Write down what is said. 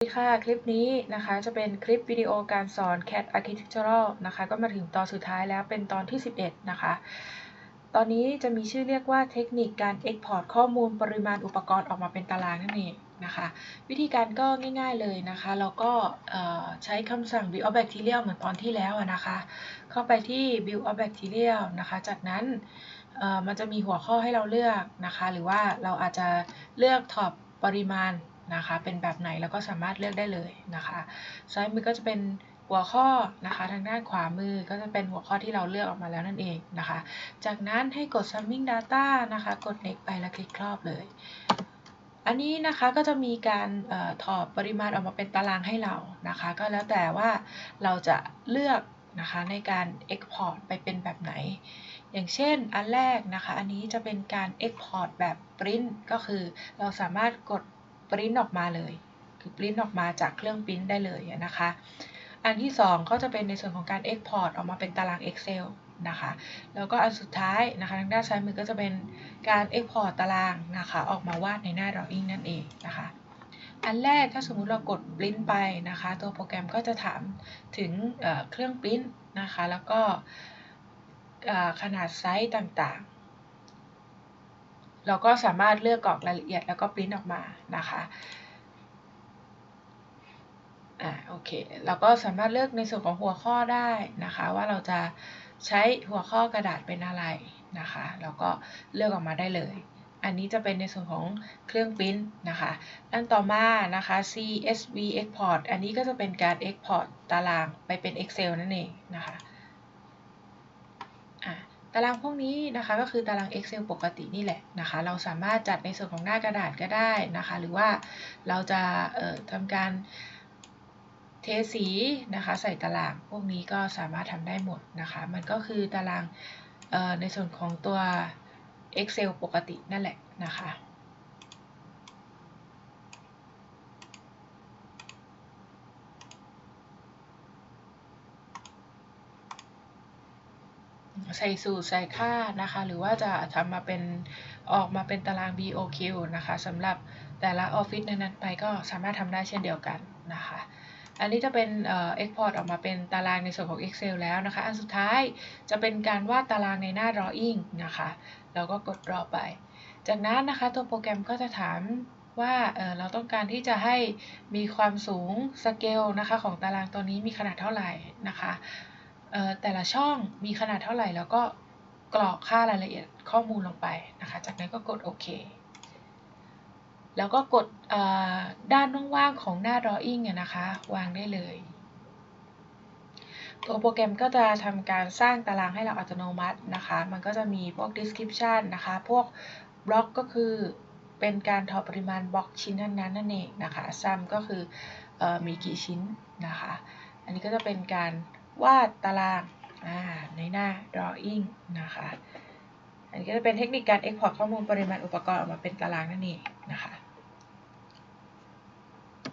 สวัสดีค่ะ คลิปนี้นะคะจะเป็นคลิปวิดีโอการสอน CAD Architectural นะคะก็มาถึงตอนสุดท้ายแล้วเป็นตอนที่ 11 นะคะ ตอนนี้จะมีชื่อเรียกว่าเทคนิคการ Export ข้อมูลปริมาณอุปกรณ์ออกมาเป็นตารางนั่นเองนะคะ วิธีการก็ง่ายๆเลยนะคะ เราก็ใช้คำสั่ง build of bacterial เหมือนตอนที่แล้วนะคะ เข้าไปที่ build of bacterial นะคะ จากนั้นมันจะมีหัวข้อให้เราเลือกนะคะ หรือว่าเราอาจจะเลือกท็อปปริมาณ นะคะ เป็นแบบไหนแล้วก็สามารถเลือกได้เลยนะคะ ซ้ายมือก็จะเป็นหัวข้อนะคะ ทางด้านขวามือก็จะเป็นหัวข้อที่เราเลือกออกมาแล้วนั่นเองนะคะ จากนั้นให้กด summing data นะคะ กด next ไปแล้วคลิกครอบเลย อันนี้นะคะก็จะมีการออถอดปริมาณออกมาเป็นตารางให้เรานะคะ ก็แล้วแต่ว่าเราจะเลือกนะคะในการ export ไปเป็นแบบไหน อย่างเช่นอันแรกนะคะ อันนี้จะเป็นการ export แบบ print ก็คือเราสามารถกด ปริ้นออกมาเลย คือปริ้นออกมาจากเครื่องปริ้นได้เลยนะคะ อันที่ 2 ก็จะเป็นในส่วนของการ Export ออกมาเป็นตาราง Excel นะคะ แล้วก็อันสุดท้ายนะคะทางด้านซ้ายมือก็จะเป็นการ Export ตารางนะคะออกมาวาดในหน้า Drawing นั่นเองนะคะอันแรกถ้าสมมุติเรากดปริ้นไปนะคะ ตัวโปรแกรมก็จะถามถึงเครื่องปริ้นนะคะ แล้วก็ขนาดไซส์ต่าง เราก็สามารถเลือกกรอกรายละเอียดแล้วก็ปริ้นออกมานะคะอ่าโอเคเราก็สามารถเลือกในส่วนของหัวข้อได้นะคะ ว่าเราจะใช้หัวข้อกระดาษเป็นอะไรนะคะแล้วก็เลือกออกมาได้เลย อันนี้จะเป็นในส่วนของเครื่องปริ้นนะคะอันต่อมานะคะ CSV export อันนี้ก็จะเป็นการ export ตารางไปเป็น Excel นั่นเองนะคะ ตารางพวกนี้นะคะก็คือตาราง Excel ปกตินี่แหละนะคะ เราสามารถจัดในส่วนของหน้ากระดาษก็ได้นะคะ หรือว่าเราจะทำการเทสีนะคะ ใส่ตารางพวกนี้ก็สามารถทำได้หมดนะคะ มันก็คือตารางในส่วนของตัว Excel ปกตินั่นแหละนะคะ ใส่สูตรใส่ค่านะคะ หรือว่าจะทำมาเป็นออกมาเป็นตาราง BOQ นะคะสำหรับแต่ละออฟฟิศนั้นไปก็สามารถทำได้เช่นเดียวกันนะคะ อันนี้จะเป็นเอ็กพอร์ตออกมาเป็นตารางในส่วนของ Excel แล้วนะคะ อันสุดท้ายจะเป็นการวาดตารางในหน้า Drawing นะคะเราก็กด Draw ไป จากนั้นนะคะตัวโปรแกรมก็จะถามว่าเเราต้องการที่จะให้มีความสูงสเกลนะคะของตารางตัวนี้มีขนาดเท่าไหร่นะคะ แต่ละช่องมีขนาดเท่าไหร่ แล้วก็กรอกค่ารายละเอียดข้อมูลลงไปนะคะ จากนั้นก็กดโอเค แล้วก็กดด้านว่างๆของหน้า drawing นะคะ วางได้เลย ตัวโปรแกรมก็จะทำการสร้างตารางให้เราอัตโนมัตินะคะ มันก็จะมีพวก description นะคะ พวกบล็อกก็คือเป็นการถอปริมาณบล็อกชิ้นนั้นๆนั่นเองนะคะ sum ก็คืออมีกี่ชิ้นนะคะ อันนี้ก็จะเป็นการ วาดตารางในหน้า drawing นะคะ อันนี้ก็จะเป็นเทคนิคการ export ข้อมูลปริมาณอุปกรณ์ออกมาเป็นตารางนั่นเองนะคะ